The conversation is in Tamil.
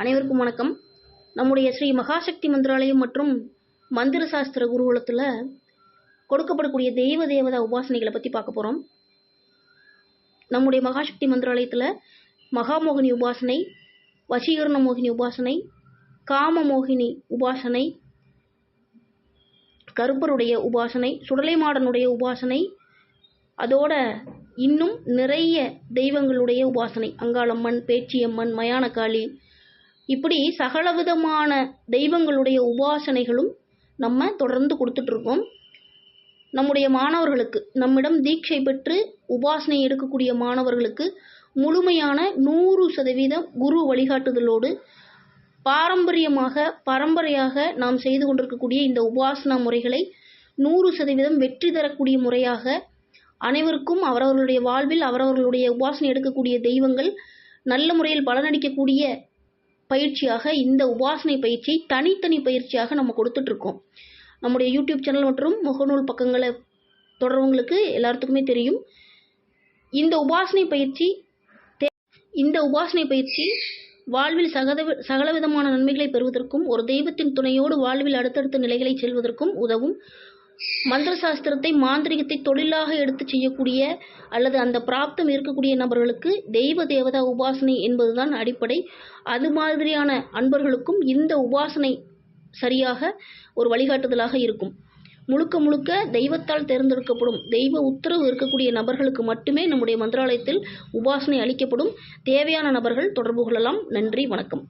அனைவருக்கும் வணக்கம். நம்முடைய ஸ்ரீ மகாசக்தி மந்திராலயம் மற்றும் மந்திர சாஸ்திர குருகுலத்தில் கொடுக்கப்படக்கூடிய தெய்வ தேவதா உபாசனைகளை பற்றி பார்க்க போகிறோம் நம்முடைய மகாசக்தி மந்திராலயத்தில் மகாமோகினி உபாசனை வசீகரண மோகினி உபாசனை காம மோகினி உபாசனை கருப்பருடைய உபாசனை சுடலைமாடனுடைய உபாசனை அதோட இன்னும் நிறைய தெய்வங்களுடைய உபாசனை. அங்காளம்மன் பேச்சியம்மன் மயானகாளி இப்படி சகலவிதமான தெய்வங்களுடைய உபாசனைகளும் நம்ம தொடர்ந்து கொடுத்துட்ருக்கோம் நம்முடைய மாணவர்களுக்கு நம்மிடம் தீட்சை பெற்று உபாசனை எடுக்கக்கூடிய மாணவர்களுக்கு முழுமையான நூறு சதவீதம் குரு வழிகாட்டுதலோடு பாரம்பரியமாக பரம்பரையாக நாம் செய்து கொண்டிருக்கக்கூடிய இந்த உபாசனா முறைகளை நூறு சதவீதம் வெற்றி தரக்கூடிய முறையாக அனைவருக்கும் அவரவர்களுடைய வாழ்வில் அவரவர்களுடைய உபாசனை எடுக்கக்கூடிய தெய்வங்கள் நல்ல முறையில் பலனளிக்கக்கூடிய பயிற்சியாக இந்த உபாசனை பயிற்சியை தனித்தனி பயிற்சியாக நம்ம கொடுத்துட்ருக்கோம் நம்முடைய யூடியூப் சேனல் மற்றும் முகநூல் பக்கங்களை தொடர்வங்களுக்கு எல்லாத்துக்குமே தெரியும். இந்த உபாசனை பயிற்சி இந்த உபாசனை பயிற்சி வாழ்வில் சகத சகலவிதமான நன்மைகளை பெறுவதற்கும் ஒரு தெய்வத்தின் துணையோடு வாழ்வில் அடுத்தடுத்த நிலைகளை செல்வதற்கும் உதவும். மந்திர சாஸ்திரத்தை மாந்திரிகத்தை தொழிலாக எடுத்து செய்யக்கூடிய அல்லது அந்த பிராப்தம் இருக்கக்கூடிய நபர்களுக்கு தெய்வ தேவதா உபாசனை என்பதுதான் அடிப்படை. அது மாதிரியான அன்பர்களுக்கும் இந்த உபாசனை சரியாக ஒரு வழிகாட்டுதலாக இருக்கும். முழுக்க முழுக்க தெய்வத்தால் தேர்ந்தெடுக்கப்படும் தெய்வ உத்தரவு இருக்கக்கூடிய நபர்களுக்கு மட்டுமே நம்முடைய மந்திராலயத்தில் உபாசனை அளிக்கப்படும். தேவையான நபர்கள் தொடர்பு கொள்ளலாம். நன்றி. வணக்கம்.